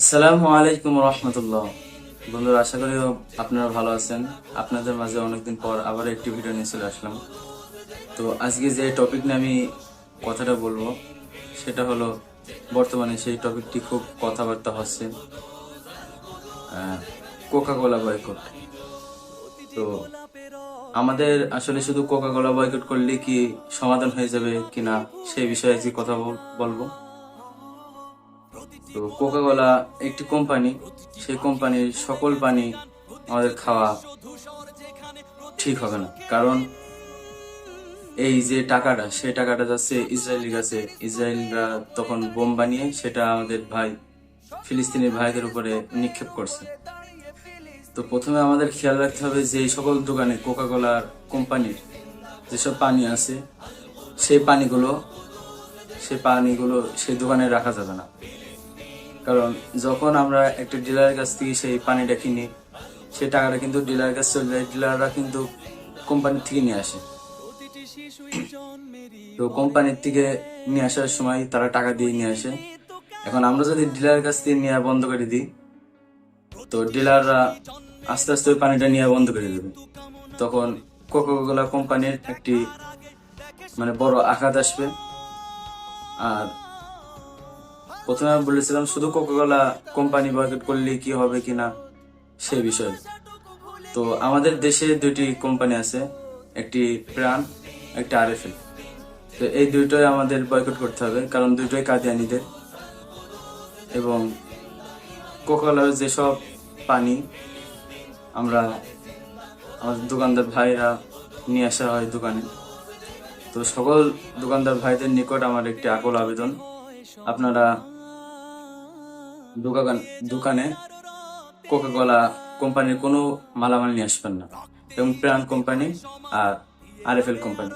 আসসালামু আলাইকুম। রহমতুল্লাহ। বন্ধুরা, আশা করি আপনারা ভালো আছেন। আপনাদের মাঝে অনেকদিন পর আবার একটি ভিডিও নিয়ে চলে আসলাম। তো আজকে যে টপিক নিয়ে আমি কথাটা বলব, সেটা হলো, বর্তমানে সেই টপিকটি খুব কথাবার্তা হচ্ছে কোকা কোলা বয়কট তো আমাদের আসলে শুধু কোকা কোলা বয়কট করলে কি সমাধান হয়ে যাবে কিনা সেই বিষয়ে আজকে কথা বল- বলব? তো কোকা কোলা একটি কোম্পানি সেই কোম্পানির সকল পানি আমাদের খাওয়া ঠিক হবে না। কারণ এই যে টাকাটা, সেই টাকাটা যাচ্ছে ইসরায়েলের কাছে। ইসরায়েলরা তখন বোম বানিয়ে সেটা আমাদের ভাই ফিলিস্তিনি ভাইদের উপরে নিক্ষেপ করছে। তো প্রথমে আমাদের খেয়াল রাখতে হবে যে সকল দোকানে কোকা কোলার কোম্পানির যেসব পানি আছে, সেই পানিগুলো সেই পানিগুলো সেই দোকানে রাখা যাবে না। কারণ যখন আমরা একটা ডিলারের কাছ থেকে সেই পানিটা কিনি, সেই টাকাটা কিন্তু ডিলারের কাছে চলে যায় ডিলাররা কিন্তু কোম্পানির থেকে নিয়ে আসে। তো কোম্পানির থেকে নিয়ে আসার সময় তারা টাকা দিয়ে নিয়ে আসে। এখন আমরা যদি ডিলারের কাছ থেকে নেওয়া বন্ধ করে দিই, তো ডিলাররা আস্তে আস্তে ওই পানিটা নিয়ে বন্ধ করে দেবে। তখন কোকোকোলা কোম্পানির একটি মানে বড় আঘাত আসবে। আর প্রথমে বলেছিলাম, শুধু কোকোকোলা কোম্পানি বয়কট করলে কি হবে কিনা সেই বিষয়ে। তো আমাদের দেশে দুইটি কোম্পানি আছে, একটি প্রাণ, একটা আরএফএল তো এই দুইটাই আমাদের বয়কট করতে হবে, কারণ দুইটাই কাদিয়ানিদের। এবং কোকাকোলার যেসব পানি আমরা আমাদের দোকানদার ভাইরা নিয়ে আসা হয় দোকানে। তো সকল দোকানদার ভাইদের নিকট আমার একটি আকল আবেদন। আপনারা দোকান দোকানে কোকা কোলা কোম্পানির কোনো মালামাল নিয়ে আসবেন না। এবং প্রাণ কোম্পানি আর আর আরএফএল কোম্পানি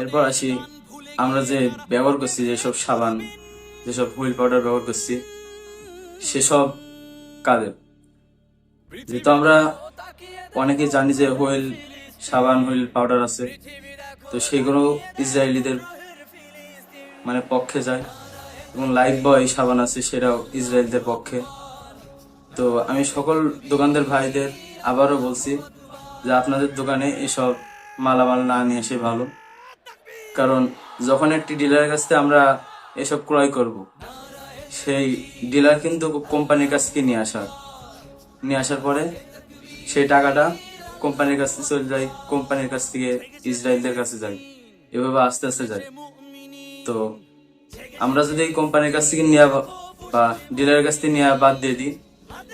এরপর আসি, আমরা যে ব্যবহার করছি, যেসব সাবান, যেসব হুইল পাউডার ব্যবহার করছি, সেসব কাদের যেহেতু আমরা অনেকে জানি যে হুইল, সাবান হুইল পাউডার আছে, তো সেগুলো ইসরায়েলিদের মানে পক্ষে যায়। এবং লাইফ বয় সাবান আছে, সেটাও ইসরায়েলদের পক্ষে। তো আমি সকল দোকানদার ভাইদের আবারও বলছি যে আপনাদের দোকানে এসব মালামাল না নিয়ে এসে ভালো। কারণ যখন একটি ডিলারের কাছ থেকে আমরা এসব ক্রয় করব, সেই ডিলার কিন্তু কোম্পানির কাছ থেকে নিয়ে আসা নিয়ে আসার পরে সেই টাকাটা কোম্পানির কাছে চলে যায়, কোম্পানির কাছ থেকে ইসরায়েলদের কাছে যায়। এভাবে আস্তে আস্তে যায়। তো আমরা যদি এই কোম্পানির কাছ থেকে নেওয়া বা- ডিলারের কাছ থেকে নেওয়া বাদ দিয়ে দিই,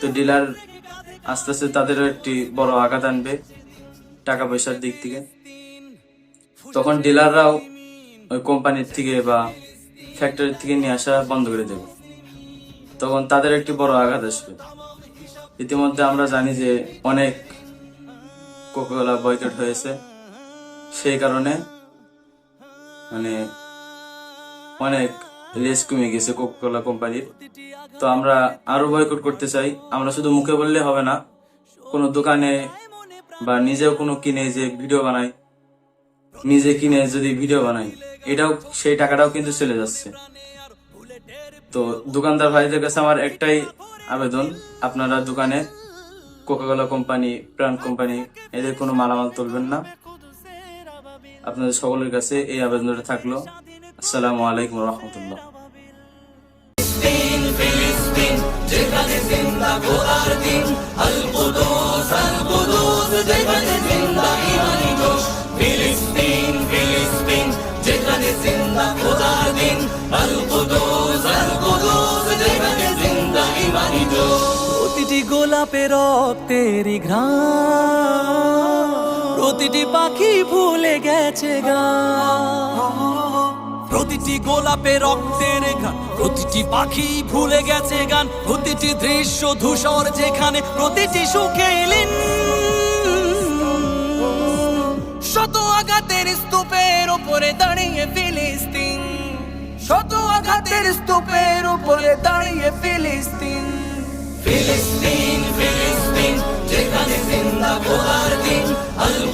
তো ডিলার আস্তে আস্তে তাদেরও একটি বড় আঘাত আনবে টাকা পয়সার দিক থেকে। তখন ডিলাররাও ওই কোম্পানির থেকে বা ফ্যাক্টরির থেকে নিয়ে আসা বন্ধ করে দেবে। তখন তাদের একটি বড় আঘাত আসবে। ইতিমধ্যে আমরা জানি যে অনেক কোকাকোলা বয়কট হয়েছে। সেই কারণে মানে অনেক লেস কমে গেছে কোকাকোলা কোম্পানির তো আমরা আরও বয়কট করতে চাই। আমরা শুধু মুখে বললে হবে না, কোনো দোকানে বা নিজেও কোনো কিনে যে ভিডিও বানাই নিজে কিনে যদি ভিডিও বানাই এটাও, সেই টাকাটাও কিন্তু চলে যাচ্ছে। তো দোকানদার ভাইদের কাছে আমার একটাই আবেদন, আপনারা দোকানে কোকাকোলা কোম্পানি প্রাণ কোম্পানি এদের কোনো মালামাল তুলবেন না। আপনাদের সকলের কাছে এই আবেদনটা থাকল। আসসালামু আলাইকুম রহমতুল্লাহ। প্রতিটি গোলাপে রক্তেরই ঘ্রাণ। প্রতিটি পাখি ভুলে গেছে গান প্রতিটি গোলাপে রক্তের গান প্রতিটি পাখি ভুলে গেছে গান। প্রতিটি দৃশ্য ধূসর যেখানে, প্রতিটি সুখে এলেন শত আঘাতের স্তূপের উপরে দাঁড়িয়ে ফিলিস্তিন। শত আঘাতের স্তূপের উপরে দাঁড়িয়ে ফিলিস্তিন। ফিলিস্তিন। উপহার দিন। আল্লাহ